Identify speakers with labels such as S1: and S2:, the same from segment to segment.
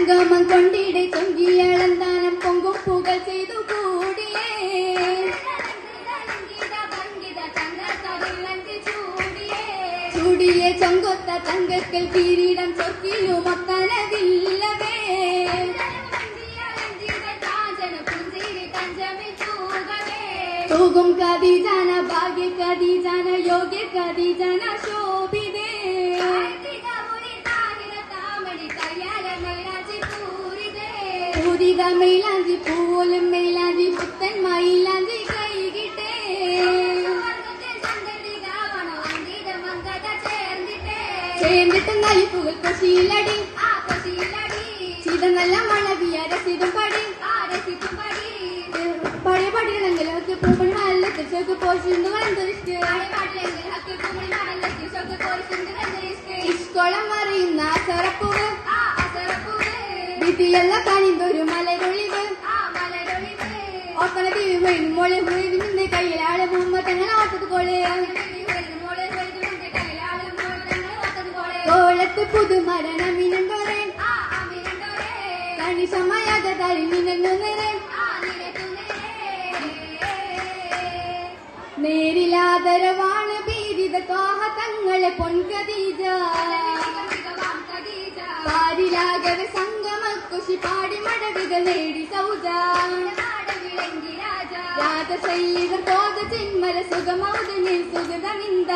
S1: சங்கமம் கொண்டிடை தொங்கி அளந்தானம் பொங்கும் புகழ் செய்து கூடியே. சூடிய சொங்கொத்த தங்கற்கள் கிரீடம் சொக்கியும் மத்தனதில்லவே தூகும் கதிஜான பாகிய கதிஜான யோகிய கதிஜான சோபிதே. പൂരിത മൈലാഞ്ചി പൂലും മൈലാഞ്ചി പുത്തൻ മൈലാഞ്ചി കൈകിട്ടേ ചേർന്നിട്ട് നലിപ്പുകൾ കൊശിയിലടി ചിത നല്ല മണവിയ രസിതും പടി. പഴയ പടികളെങ്കിലൊക്കെ പൂപ്പണി നല്ല തിരിച്ചൊക്കെ പോയിട്ടുണ്ട് എന്തൊരിഷ്ട ഇഷ്കോളം ചെറപ്പുവ് വിധിയല്ല കണിന്തൊരു മലരൊളിവ്. ഓക്കണ ബീവി വീണ് മോളെ വീവി നിന്റെ കയ്യിൽ ആളെ മുമ്പ് തങ്ങൾ ഓട്ടത് കോളെ കോളത്ത് പുതുമരണമിനുണ്ടോരെ കണിശമയാത തരിമിനു നിറേ നേരിലാദരവാണ് പീരിത കാഹ തങ്ങളെ പൊൻകദീജ പാരിലാകവെ സംഗമ കുശി പാടി മടവികൾ നേടി സൗജ രാജശൈലിക തോത ചിന്മല സുഖമൗദനിൽ സുഗതനിന്ദ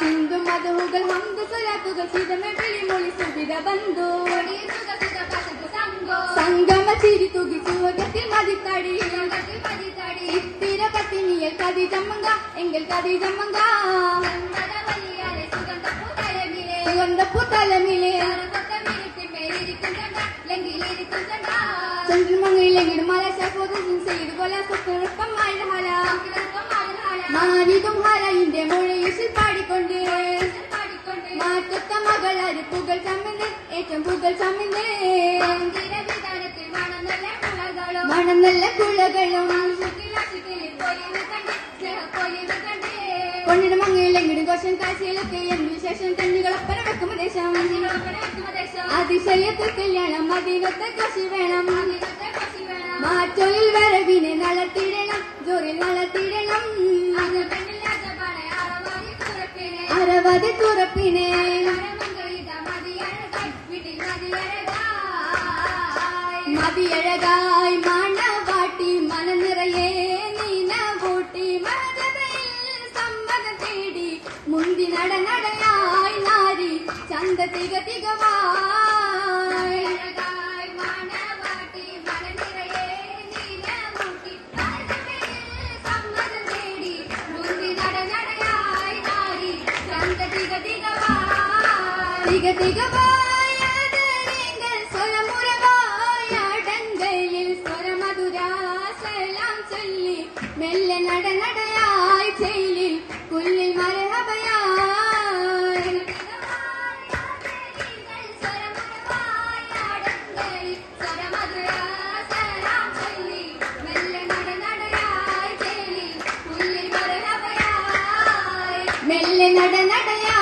S1: സിന്ധു മധുകൾ ഹംദ സ്വലാത്തുകൾ ചിതമ വിളിമൊഴി സുഖിത ബന്ധു സംഗമ ചിരി തുകി സുഖത്തിൽ മതിത്തടി ഇത്തിര പത്തിനിയൽ കതി ചമ്മങ്ക എങ്കിൽ കതി ചമ്മങ്ക സുഗന്ധ പുത്തലമിലെ ചന്ദ്രമംഗയിലെങ്കിലും മല ശാസ്ത്രം ചെയ്തു കൊല സുഖം ഹല മാനിതും ഹരയിന്റെ മൊഴിയിൽ പാടിക്കൊണ്ട് മാറ്റത്ത മകളാര് പുകൾ ചമ്മന്റെ ഏറ്റവും പുകൾ ചമ്മന്റെ മണം നല്ല കുളകളും. കൊണ്ടിന് മങ്ങയിലെങ്കിലും കോശം കാശിയിലൊക്കെ എന്ത് ശേഷം കഞ്ഞികളപ്പന വെക്കും ദേശം അതിശയത്തിൽ കല്യാണം അതിനൊത്ത കശി വേണം. മാറ്റൊലിൽ വരവിനെ നടത്തിയിടണം ജോറിൽ നടത്തിയിടണം അരവധി തുറപ്പിനെ. മതിയഴകായി. മണവാട്ടി നടനടയായി നാരി ചന്ത തിക തികമായി திக திகவாயதங்கள் சொலமுறவாயாடங்களில் சொரமதுரா செல்லாம் சொல்லி மெல்ல நட நடையாய் செய்ய நட நடையா